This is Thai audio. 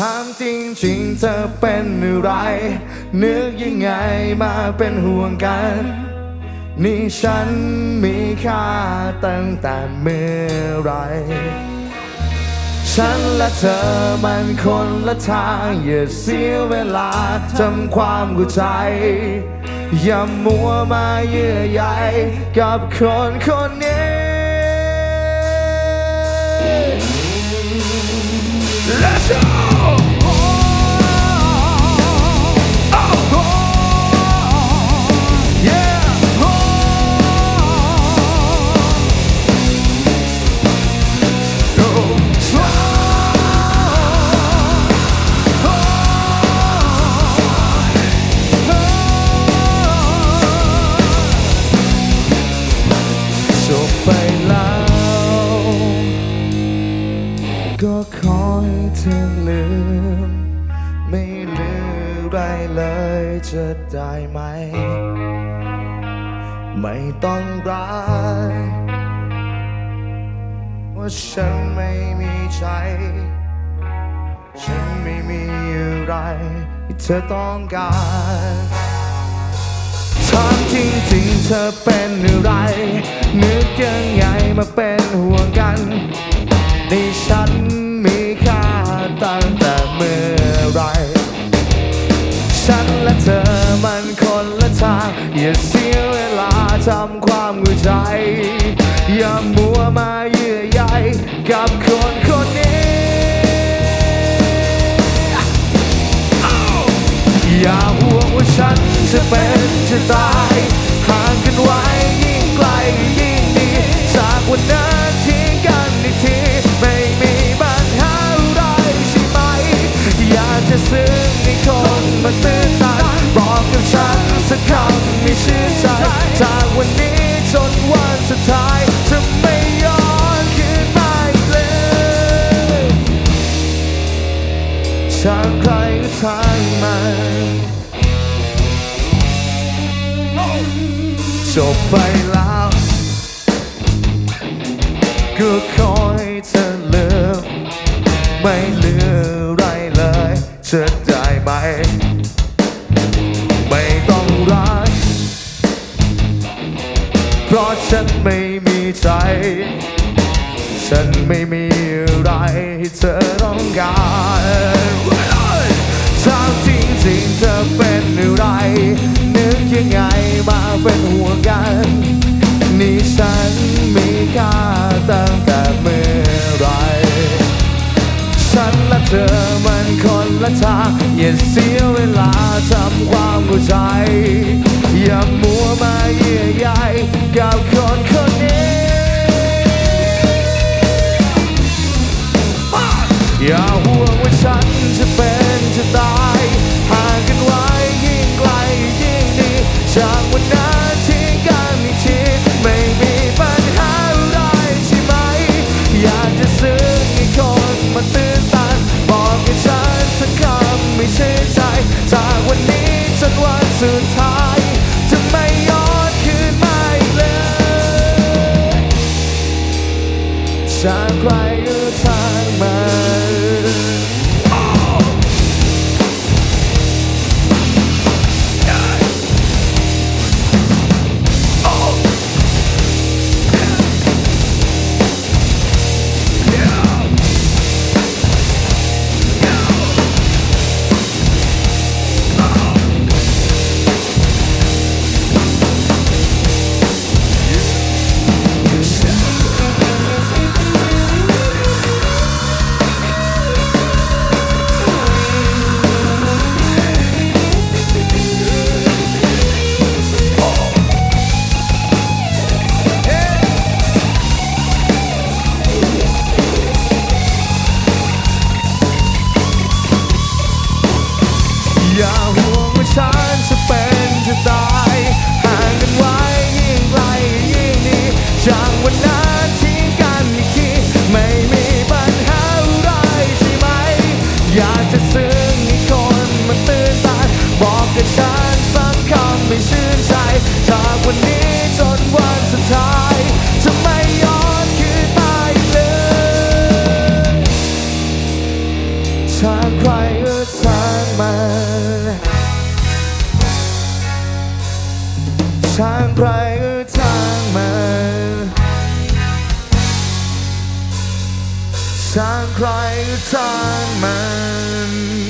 ถามจริงๆเธอเป็นอะไร นึกยังไงมาเป็นห่วงกัน นี่ฉันมีค่าตั้งแต่เมื่อไร ฉันและเธอมันคนละทางอย่าเสียเวลาทำความเข้าใจ อย่ามัวมาเยื่อใยกับคนคนนี้ Let's go! ให้เธอลืม ไม่ลืออะไรเลยจะได้ไหม ไม่ต้องรักว่าฉันไม่มีใจ ฉันไม่มีอะไรที่เธอต้องการถามจริงๆเธอเป็นอะไร นึกยังไงมาเป็นห่วงกันในฉัน ไร ฉันและเธอมันคนละทาง อย่าเสียเวลาทำความเข้าใจ อย่ามัวมาเยื่อใยกับคนคนนี้ อย่าห่วงว่าฉันจะเป็นจะตาย ห่างกันไว้ยิ่งไกลยิ่งดีจากวันนั้น ซึ้งในคนมาตื่นตันบอกกับฉันสักคำไม่เชื่อใจจากวันนี้จนวันสุดท้ายจะไม่ย้อนคืนมาอีกเลยทางใครก็ทางมันจบไปแล้วก็ขอให้เธอลืมไม่ลื ฉันไม่มีใจ ฉันไม่มีอะไรที่เธอต้องการถามจริงๆเธอเป็นอะไร นึกยังไงมาเป็นห่วงกัน นี่ฉันมีค่าตั้งแต่เมื่อไร ฉันและเธอมันคนละทางอย่าเสีย อย่าห่วงว่าฉันจะเป็นจะตายห่างกันไว้ยิ่งไกลยิ่งดีจากวันนั้นทิ้งกันอีกทีไม่มีปัญหาอะไรใช่ไหม อยากจะซึ้งให้คนมาตื่นตันบอกให้ฉันสักคำไม่เชื่อใจ จากวันนี้จนวันสุดท้าย จะไม่ย้อนคืนมาอีกเลยจากใคร ทางมันทางใครก็ทางมัน